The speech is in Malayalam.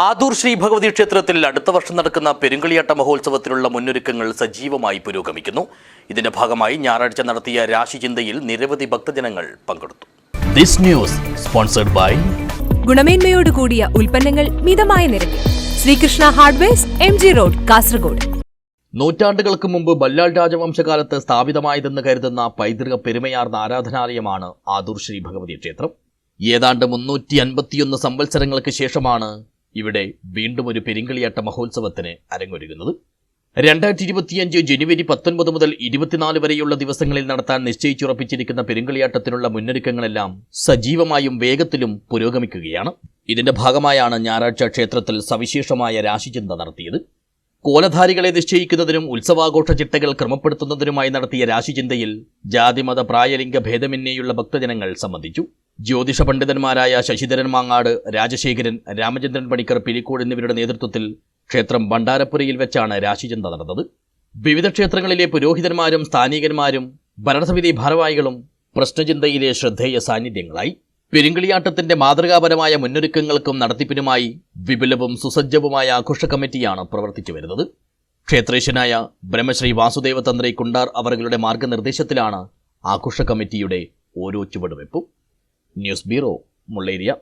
ആദൂർ ശ്രീ ഭഗവതി ക്ഷേത്രത്തിൽ അടുത്ത വർഷം നടക്കുന്ന പെരുങ്കളിയാട്ട മഹോത്സവത്തിനുള്ള മുന്നൊരുക്കങ്ങൾ സജീവമായി പുരോഗമിക്കുന്നു. ഇതിന്റെ ഭാഗമായി ഞായറാഴ്ച നടത്തിയ രാശിചിന്തയിൽ നിരവധി ഭക്തജനങ്ങൾ പങ്കെടുത്തു. ദിസ് ന്യൂസ് സ്പോൺസർഡ് ബൈ ഗുണമേന്മയോട് കൂടിയ ഉൽപ്പന്നങ്ങൾ മിതമായ നിരക്കിൽ. Sreekrishna hardwares M G road Kasaragod. നൂറ്റാണ്ടുകൾക്ക് മുമ്പ് ബല്ലാൾ രാജവംശകാലത്ത് സ്ഥാപിതമായതെന്ന് കരുതുന്ന പൈതൃക പെരുമയാർന്ന ആരാധനാലയമാണ് ആദൂർ ശ്രീ ഭഗവതി ക്ഷേത്രം. ഏതാണ്ട് മുന്നൂറ്റി അൻപത്തിയൊന്ന് സംവത്സരങ്ങൾക്ക് ശേഷമാണ് ഇവിടെ വീണ്ടും ഒരു പെരിങ്കളിയാട്ട മഹോത്സവത്തിന് അരങ്ങൊരുങ്ങുന്നത്. രണ്ടായിരത്തി ഇരുപത്തിയഞ്ച് ജനുവരി പത്തൊൻപത് മുതൽ ഇരുപത്തിനാല് വരെയുള്ള ദിവസങ്ങളിൽ നടത്താൻ നിശ്ചയിച്ചുറപ്പിച്ചിരിക്കുന്ന പെരുങ്കളിയാട്ടത്തിനുള്ള മുന്നൊരുക്കങ്ങളെല്ലാം സജീവമായും വേഗത്തിലും പുരോഗമിക്കുകയാണ്. ഇതിന്റെ ഭാഗമായാണ് ഞായറാഴ്ച ക്ഷേത്രത്തിൽ സവിശേഷമായ രാശിചിന്ത നടത്തിയത്. കോലധാരികളെ നിശ്ചയിക്കുന്നതിനും ഉത്സവാഘോഷ ചിട്ടകൾ ക്രമപ്പെടുത്തുന്നതിനുമായി നടത്തിയ രാശിചിന്തയിൽ ജാതിമത പ്രായലിംഗ ഭേദമന്യേയുള്ള ഭക്തജനങ്ങൾ സംബന്ധിച്ചു. ജ്യോതിഷ പണ്ഡിതന്മാരായ ശശിധരൻ മാങ്ങാട് രാജശേഖരൻ രാമചന്ദ്രൻ പണിക്കർ പിലിക്കോട് എന്നിവരുടെ നേതൃത്വത്തിൽ ക്ഷേത്രം ഭണ്ഡാരപ്പുരയിൽ വെച്ചാണ് രാശിചിന്ത നടന്നത്. വിവിധ ക്ഷേത്രങ്ങളിലെ പുരോഹിതന്മാരും സ്ഥാനികന്മാരും ഭരണസമിതി ഭാരവാഹികളും പ്രശ്നചിന്തയിലെ ശ്രദ്ധേയ സാന്നിധ്യങ്ങളായി. പെരുങ്കളിയാട്ടത്തിന്റെ മാതൃകാപരമായ മുന്നൊരുക്കങ്ങൾക്കും നടത്തിപ്പിനുമായി വിപുലവും സുസജ്ജവുമായ ആഘോഷ കമ്മിറ്റിയാണ് പ്രവർത്തിച്ചു വരുന്നത്. ക്ഷേത്രേശനായ ബ്രഹ്മശ്രീ വാസുദേവ തന്ത്രി കുണ്ടാർ അവരുടെ മാർഗനിർദ്ദേശത്തിലാണ് ആഘോഷ കമ്മിറ്റിയുടെ ഓരോ ചുവടുവെപ്പും ന്യൂസ് ബ്യൂറോ മുള്ളേരിയ